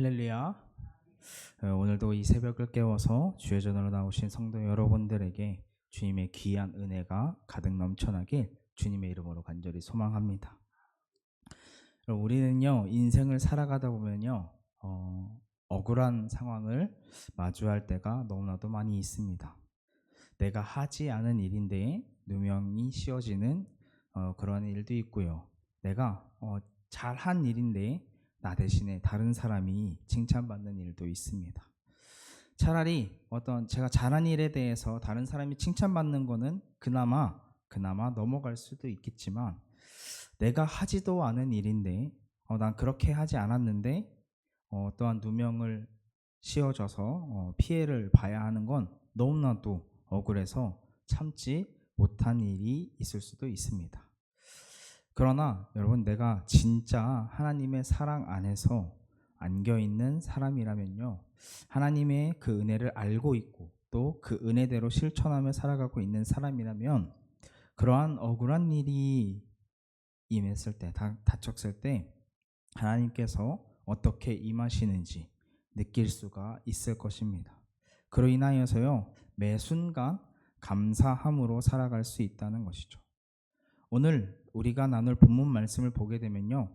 할렐루야. 어, 오늘도 이 새벽을 깨워서 주의 전으로 나오신 성도 여러분들에게 주님의 귀한 은혜가 가득 넘쳐나길 주님의 이름으로 간절히 소망합니다. 여러분, 우리는요 인생을 살아가다 보면요 어, 억울한 상황을 마주할 때가 너무나도 많이 있습니다. 내가 하지 않은 일인데 누명이 씌워지는 어, 그런 일도 있고요. 내가 어, 잘한 일인데 나 대신에 다른 사람이 칭찬받는 일도 있습니다. 차라리 어떤 제가 잘한 일에 대해서 다른 사람이 칭찬받는 거는 그나마 그나마 넘어갈 수도 있겠지만 내가 하지도 않은 일인데 어, 난 그렇게 하지 않았는데 어, 또한 누명을 씌워져서 어, 피해를 봐야 하는 건 너무나도 억울해서 참지 못한 일이 있을 수도 있습니다. 그러나 여러분 내가 진짜 하나님의 사랑 안에서 안겨 있는 사람이라면요. 하나님의 그 은혜를 알고 있고 또 그 은혜대로 실천하며 살아가고 있는 사람이라면 그러한 억울한 일이 임했을 때 다, 닥쳤을 때 하나님께서 어떻게 임하시는지 느낄 수가 있을 것입니다. 그로 인하여서요. 매 순간 감사함으로 살아갈 수 있다는 것이죠. 오늘 우리가 나눌 본문 말씀을 보게 되면요.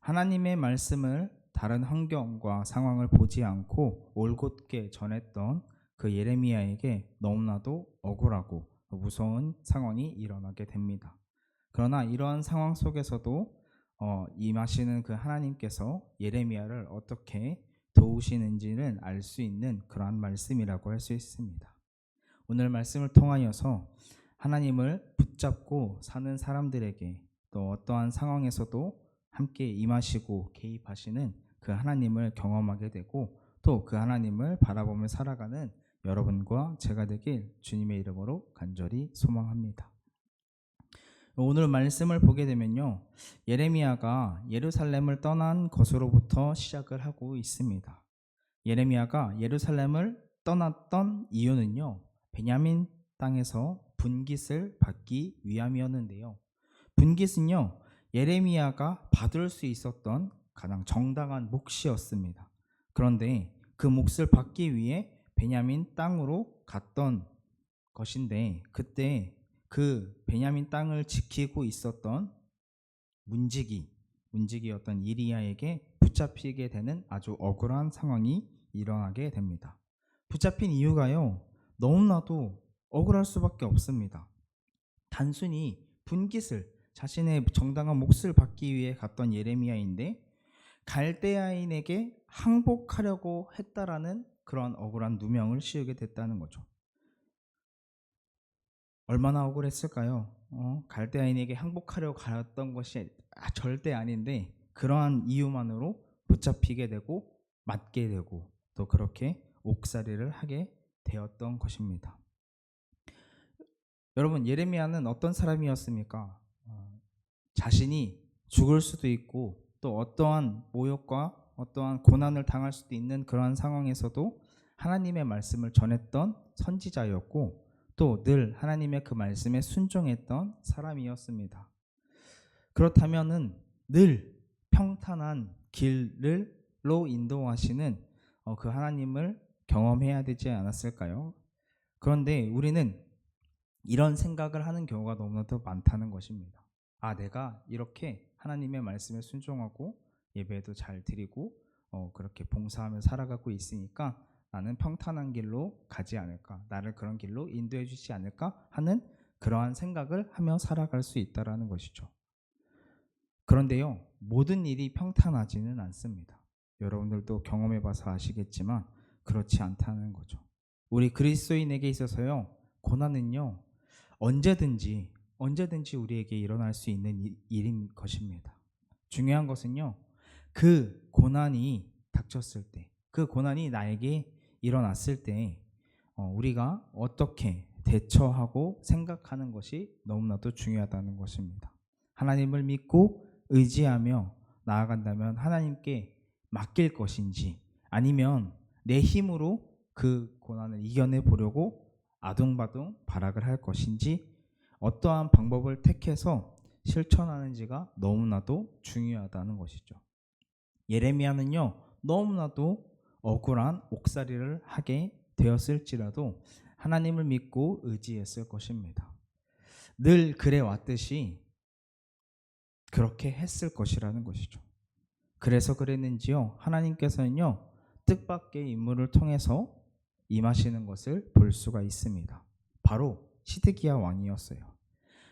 하나님의 말씀을 다른 환경과 상황을 보지 않고 올곧게 전했던 그 예레미야에게 너무나도 억울하고 무서운 상황이 일어나게 됩니다. 그러나 이러한 상황 속에서도 어, 임하시는 그 하나님께서 예레미야를 어떻게 도우시는지는 알 수 있는 그러한 말씀이라고 할 수 있습니다. 오늘 말씀을 통하여서 하나님을 붙잡고 사는 사람들에게 또 어떠한 상황에서도 함께 임하시고 개입하시는 그 하나님을 경험하게 되고 또 그 하나님을 바라보며 살아가는 여러분과 제가 되길 주님의 이름으로 간절히 소망합니다. 오늘 말씀을 보게 되면요. 예레미야가 예루살렘을 떠난 것으로부터 시작을 하고 있습니다. 예레미야가 예루살렘을 떠났던 이유는요. 베냐민 땅에서 분깃을 받기 위함이었는데요. 분깃은요. 예레미야가 받을 수 있었던 가장 정당한 몫이었습니다. 그런데 그 몫을 받기 위해 베냐민 땅으로 갔던 것인데 그때 그 베냐민 땅을 지키고 있었던 문지기 문지기였던 이리야에게 붙잡히게 되는 아주 억울한 상황이 일어나게 됩니다. 붙잡힌 이유가요. 너무나도 억울할 수밖에 없습니다. 단순히 분깃을 자신의 정당한 몫을 받기 위해 갔던 예레미야인데 갈대아인에게 항복하려고 했다라는 그런 억울한 누명을 씌우게 됐다는 거죠. 얼마나 억울했을까요? 어, 갈대아인에게 항복하려고 가였던 것이 아, 절대 아닌데 그러한 이유만으로 붙잡히게 되고 맞게 되고 또 그렇게 옥살이를 하게 되었던 것입니다. 여러분 예레미야는 어떤 사람이었습니까? 어, 자신이 죽을 수도 있고 또 어떠한 모욕과 어떠한 고난을 당할 수도 있는 그러한 상황에서도 하나님의 말씀을 전했던 선지자였고 또 늘 하나님의 그 말씀에 순종했던 사람이었습니다. 그렇다면은 늘 평탄한 길을로 인도하시는 어, 그 하나님을 경험해야 되지 않았을까요? 그런데 우리는 이런 생각을 하는 경우가 너무나도 많다는 것입니다. 아, 내가 이렇게 하나님의 말씀에 순종하고 예배도 잘 드리고 어, 그렇게 봉사하며 살아가고 있으니까 나는 평탄한 길로 가지 않을까, 나를 그런 길로 인도해 주지 않을까 하는 그러한 생각을 하며 살아갈 수 있다라는 것이죠. 그런데요, 모든 일이 평탄하지는 않습니다. 여러분들도 경험해 봐서 아시겠지만 그렇지 않다는 거죠. 우리 그리스도인에게 있어서요, 고난은요, 언제든지, 언제든지 우리에게 일어날 수 있는 일, 일인 것입니다. 중요한 것은요, 그 고난이 닥쳤을 때, 그 고난이 나에게 일어났을 때, 어, 우리가 어떻게 대처하고 생각하는 것이 너무나도 중요하다는 것입니다. 하나님을 믿고 의지하며 나아간다면 하나님께 맡길 것인지 아니면 내 힘으로 그 고난을 이겨내 보려고 아둥바둥 발악을 할 것인지 어떠한 방법을 택해서 실천하는지가 너무나도 중요하다는 것이죠. 예레미야는요 너무나도 억울한 옥살이를 하게 되었을지라도 하나님을 믿고 의지했을 것입니다. 늘 그래 왔듯이 그렇게 했을 것이라는 것이죠. 그래서 그랬는지요. 하나님께서는요. 뜻밖의 인물을 통해서 임하시는 것을 볼 수가 있습니다. 바로 시드기야 왕이었어요.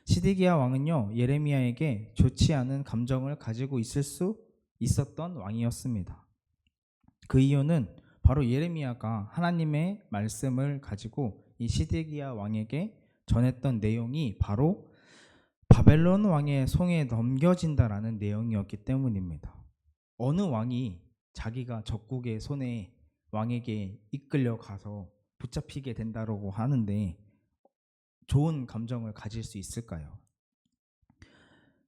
시드기야 왕은요. 예레미야에게 좋지 않은 감정을 가지고 있을 수 있었던 왕이었습니다. 그 이유는 바로 예레미야가 하나님의 말씀을 가지고 이 시드기야 왕에게 전했던 내용이 바로 바벨론 왕의 손에 넘겨진다라는 내용이었기 때문입니다. 어느 왕이 자기가 적국의 손에 왕에게 이끌려 가서 붙잡히게 된다라고 하는데 좋은 감정을 가질 수 있을까요?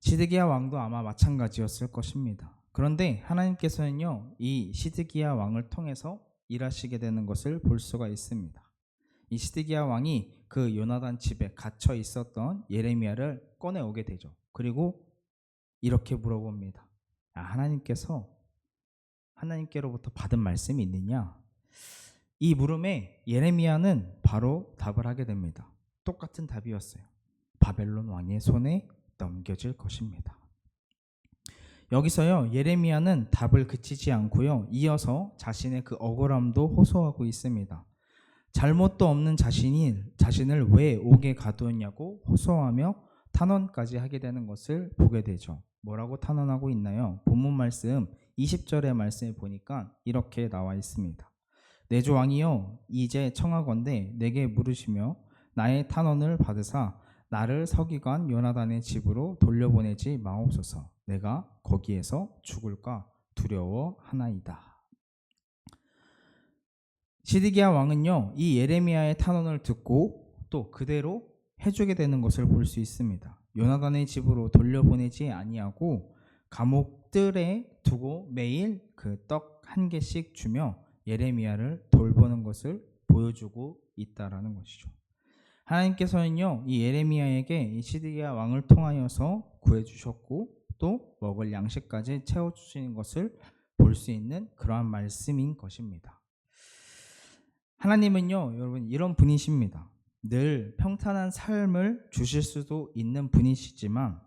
시드기야 왕도 아마 마찬가지였을 것입니다. 그런데 하나님께서는요, 이 시드기야 왕을 통해서 일하시게 되는 것을 볼 수가 있습니다. 이 시드기야 왕이 그 요나단 집에 갇혀 있었던 예레미야를 꺼내 오게 되죠. 그리고 이렇게 물어봅니다. 아, 하나님께서 하나님께로부터 받은 말씀이 있느냐? 이 물음에 예레미야는 바로 답을 하게 됩니다. 똑같은 답이었어요. 바벨론 왕의 손에 넘겨질 것입니다. 여기서요 예레미야는 답을 그치지 않고요 이어서 자신의 그 억울함도 호소하고 있습니다. 잘못도 없는 자신이 자신을 왜 옥에 가두었냐고 호소하며 탄원까지 하게 되는 것을 보게 되죠. 뭐라고 탄원하고 있나요? 본문 말씀 20절의 말씀을 보니까 이렇게 나와 있습니다. 내 조왕이여 이제 청하건대 내게 물으시며 나의 탄원을 받으사 나를 서기관 요나단의 집으로 돌려보내지 마옵소서. 내가 거기에서 죽을까 두려워하나이다. 시드기야 왕은요 이 예레미야의 탄원을 듣고 또 그대로 해주게 되는 것을 볼 수 있습니다. 요나단의 집으로 돌려보내지 아니하고 감옥들에 두고 매일 그 떡 한 개씩 주며 예레미야를 돌보는 것을 보여주고 있다라는 것이죠. 하나님께서는요 이 예레미야에게 이 시드기야 왕을 통하여서 구해 주셨고 또 먹을 양식까지 채워 주시는 것을 볼 수 있는 그러한 말씀인 것입니다. 하나님은요 여러분 이런 분이십니다. 늘 평탄한 삶을 주실 수도 있는 분이시지만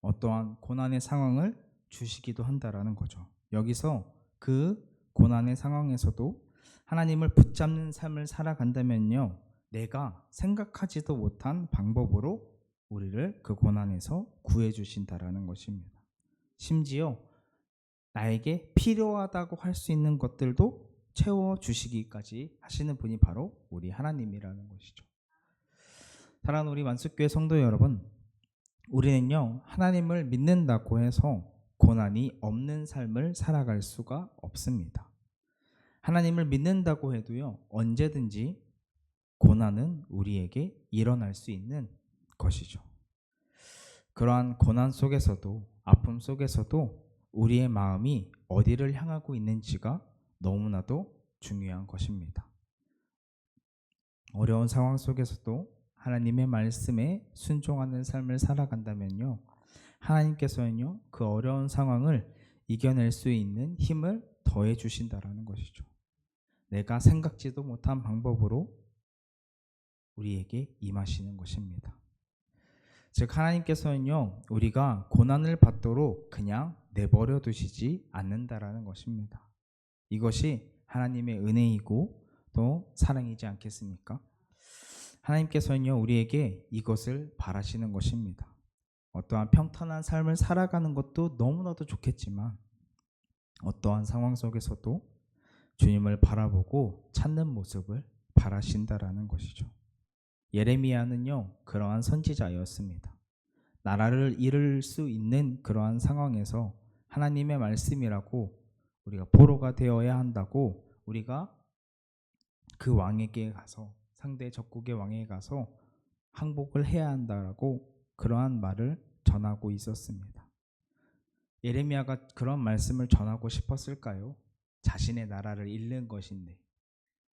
어떠한 고난의 상황을 주시기도 한다라는 거죠. 여기서 그 고난의 상황에서도 하나님을 붙잡는 삶을 살아간다면요. 내가 생각하지도 못한 방법으로 우리를 그 고난에서 구해 주신다라는 것입니다. 심지어 나에게 필요하다고 할 수 있는 것들도 채워 주시기까지 하시는 분이 바로 우리 하나님이라는 것이죠. 사랑하는 우리 만숙교회 성도 여러분, 우리는요 하나님을 믿는다고 해서 고난이 없는 삶을 살아갈 수가 없습니다. 하나님을 믿는다고 해도요 언제든지 고난은 우리에게 일어날 수 있는 것이죠. 그러한 고난 속에서도 아픔 속에서도 우리의 마음이 어디를 향하고 있는지가 너무나도 중요한 것입니다. 어려운 상황 속에서도 하나님의 말씀에 순종하는 삶을 살아간다면요. 하나님께서는요, 그 어려운 상황을 이겨낼 수 있는 힘을 더해 주신다라는 것이죠. 내가 생각지도 못한 방법으로 우리에게 임하시는 것입니다. 즉, 하나님께서는요, 우리가 고난을 받도록 그냥 내버려 두시지 않는다라는 것입니다. 이것이 하나님의 은혜이고 또 사랑이지 않겠습니까? 하나님께서는요, 우리에게 이것을 바라시는 것입니다. 어떠한 평탄한 삶을 살아가는 것도 너무나도 좋겠지만, 어떠한 상황 속에서도 주님을 바라보고 찾는 모습을 바라신다라는 것이죠. 예레미야는요, 그러한 선지자였습니다. 나라를 잃을 수 있는 그러한 상황에서 하나님의 말씀이라고 우리가 보로가 되어야 한다고 우리가 그 왕에게 가서 상대 적국의 왕에 가서 항복을 해야 한다라고 그러한 말을 전하고 있었습니다. 예레미야가 그런 말씀을 전하고 싶었을까요? 자신의 나라를 잃는 것인데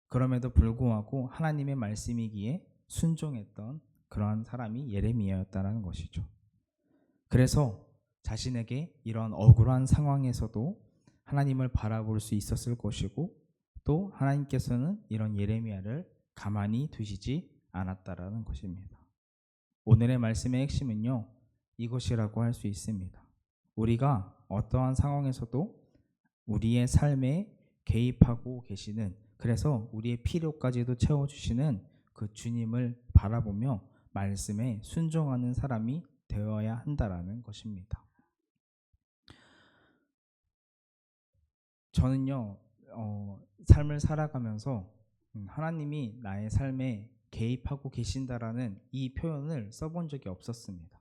그럼에도 불구하고 하나님의 말씀이기에 순종했던 그러한 사람이 예레미야였다는 것이죠. 그래서 자신에게 이런 억울한 상황에서도 하나님을 바라볼 수 있었을 것이고 또 하나님께서는 이런 예레미야를 가만히 두시지 않았다라는 것입니다. 오늘의 말씀의 핵심은요. 이것이라고 할 수 있습니다. 우리가 어떠한 상황에서도 우리의 삶에 개입하고 계시는 그래서 우리의 필요까지도 채워주시는 그 주님을 바라보며 말씀에 순종하는 사람이 되어야 한다라는 것입니다. 저는요, 어, 삶을 살아가면서 음, 하나님이 나의 삶에 개입하고 계신다라는 이 표현을 써본 적이 없었습니다.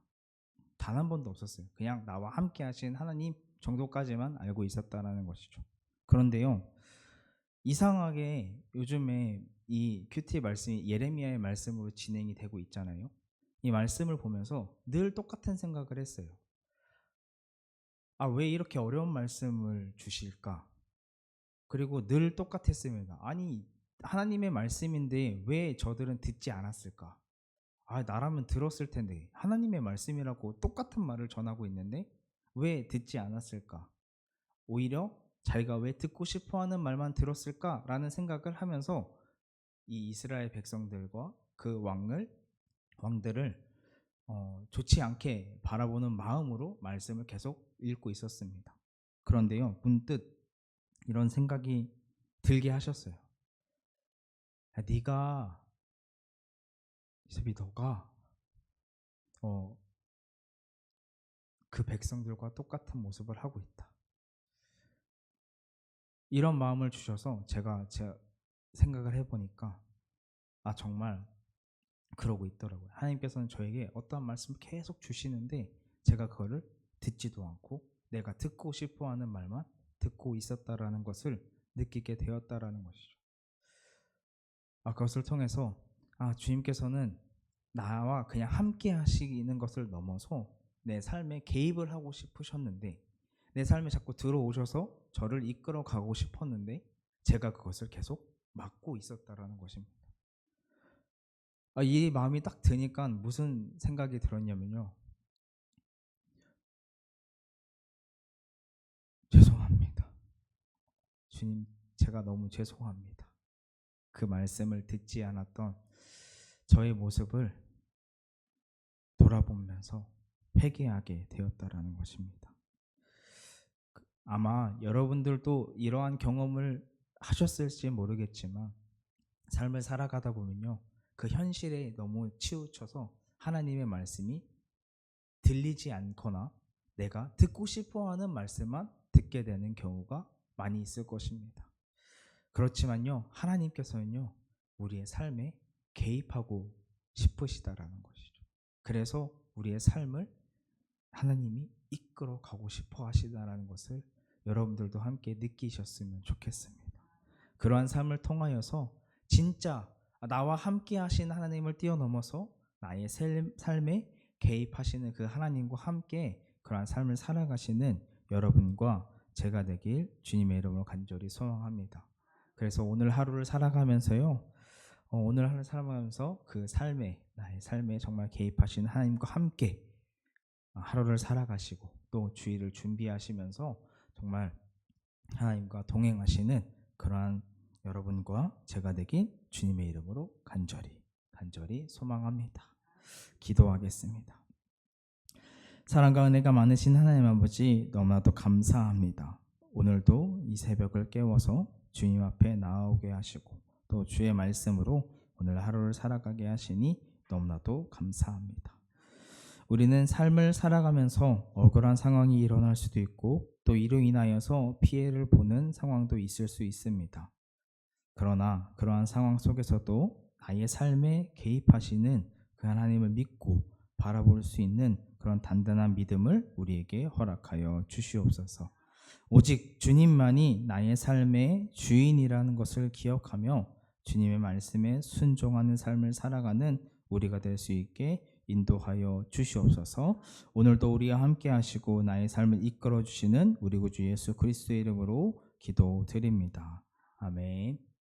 단 한 번도 없었어요. 그냥 나와 함께 하신 하나님 정도까지만 알고 있었다라는 것이죠. 그런데요, 이상하게 요즘에 이 큐티 말씀이 예레미야의 말씀으로 진행이 되고 있잖아요. 이 말씀을 보면서 늘 똑같은 생각을 했어요. 아, 왜 이렇게 어려운 말씀을 주실까? 그리고 늘 똑같았습니다. 아니, 하나님의 말씀인데 왜 저들은 듣지 않았을까? 아, 나라면 들었을 텐데. 하나님의 말씀이라고 똑같은 말을 전하고 있는데 왜 듣지 않았을까? 오히려 자기가 왜 듣고 싶어 하는 말만 들었을까라는 생각을 하면서 이 이스라엘 백성들과 그 왕을 왕들을 어, 좋지 않게 바라보는 마음으로 말씀을 계속 읽고 있었습니다. 그런데요, 문득 이런 생각이 들게 하셨어요. 야, 네가 이세비 너가 어, 그 백성들과 똑같은 모습을 하고 있다. 이런 마음을 주셔서 제가 제 생각을 해보니까 아 정말 그러고 있더라고요. 하나님께서는 저에게 어떠한 말씀을 계속 주시는데 제가 그거를 듣지도 않고 내가 듣고 싶어하는 말만 듣고 있었다라는 것을 느끼게 되었다라는 것이죠. 아, 그것을 통해서 아, 주님께서는 나와 그냥 함께 하시는 것을 넘어서 내 삶에 개입을 하고 싶으셨는데 내 삶에 자꾸 들어오셔서 저를 이끌어 가고 싶었는데 제가 그것을 계속 막고 있었다라는 것입니다. 아, 이 마음이 딱 드니까 무슨 생각이 들었냐면요. 죄송합니다. 주님, 제가 너무 죄송합니다. 그 말씀을 듣지 않았던 저의 모습을 돌아보면서 회개하게 되었다라는 것입니다. 그 아마 여러분들도 이러한 경험을 하셨을지 모르겠지만 삶을 살아가다 보면요. 그 현실에 너무 치우쳐서 하나님의 말씀이 들리지 않거나 내가 듣고 싶어 하는 말씀만 듣게 되는 경우가 많이 있을 것입니다. 그렇지만요, 하나님께서는요, 우리의 삶에 개입하고 싶으시다라는 것이죠. 그래서 우리의 삶을 하나님이 이끌어 가고 싶어 하시다라는 것을 여러분들도 함께 느끼셨으면 좋겠습니다. 그러한 삶을 통하여서 진짜 나와 함께 하신 하나님을 뛰어넘어서 나의 삶에 개입하시는 그 하나님과 함께 그러한 삶을 살아가시는 여러분과 제가 되길 주님의 이름으로 간절히 소망합니다. 그래서 오늘 하루를 살아가면서요. 어, 오늘 하루 살아가면서 그 삶에 나의 삶에 정말 개입하신 하나님과 함께 하루를 살아가시고 또 주일을 준비하시면서 정말 하나님과 동행하시는 그러한 여러분과 제가 되긴 주님의 이름으로 간절히 간절히 소망합니다. 기도하겠습니다. 사랑과 은혜가 많으신 하나님 아버지 너무나도 감사합니다. 오늘도 이 새벽을 깨워서 주님 앞에 나오게 하시고 또 주의 말씀으로 오늘 하루를 살아가게 하시니 너무나도 감사합니다. 우리는 삶을 살아가면서 억울한 상황이 일어날 수도 있고 또 이로 인하여서 피해를 보는 상황도 있을 수 있습니다. 그러나 그러한 상황 속에서도 나의 삶에 개입하시는 그 하나님을 믿고 바라볼 수 있는 그런 단단한 믿음을 우리에게 허락하여 주시옵소서. 오직 주님만이 나의 삶의 주인이라는 것을 기억하며 주님의 말씀에 순종하는 삶을 살아가는 우리가 될 수 있게 인도하여 주시옵소서. 오늘도 우리와 함께 하시고 나의 삶을 이끌어 주시는 우리 구주 예수 그리스도의 이름으로 기도드립니다. 아멘.